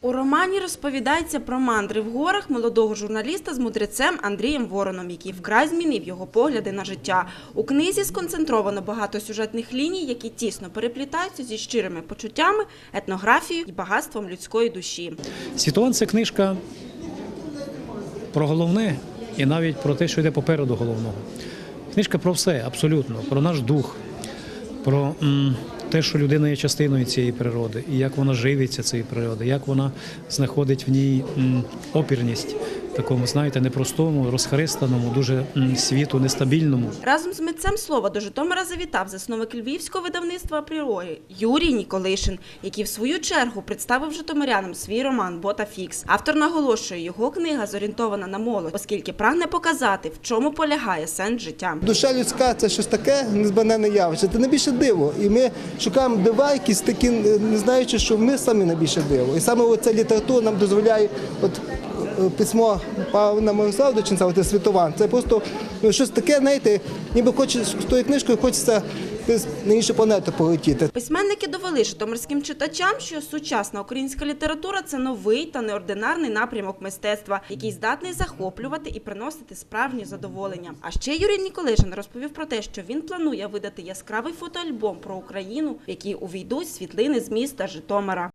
У романі розповідається про мандри в горах молодого журналіста з мудрецем Андрієм Вороном, який вкрай змінив його погляди на життя. У книзі сконцентровано багато сюжетних ліній, які тісно переплітаються зі щирими почуттями, етнографією і багатством людської душі. Світован це книжка про головне і навіть про те, що йде попереду головного. Книжка про все, абсолютно, про наш дух, про те, що людина є частиною цієї природи, і як вона живиться цієї природи, як вона знаходить в ній опірність такому, знаєте, непростому, розхристаному, дуже світу нестабільному. Разом з митцем слова до Житомира завітав засновник львівського видавництва «Апріорі» Юрій Ніколишин, який в свою чергу представив житомирянам свій роман Бота Фікс. Автор наголошує, його книга зорієнтована на молодь, оскільки прагне показати, в чому полягає сенс життя. Душа людська це щось таке незбагненне явище. Це найбільше диво. І ми шукаємо дива, якісь такі, не знаючи, що ми самі найбільше диво. І саме оця література нам дозволяє, от письмо Павла Мирославовича, це світован. Це просто ну, щось таке, знаєте, ніби хочеш з тою книжкою хочеться на іншу планету полетіти. Письменники довели житомирським читачам, що сучасна українська література це новий та неординарний напрямок мистецтва, який здатний захоплювати і приносити справжнє задоволення. А ще Юрій Ніколишин розповів про те, що він планує видати яскравий фотоальбом про Україну, в який увійдуть світлини з міста Житомира.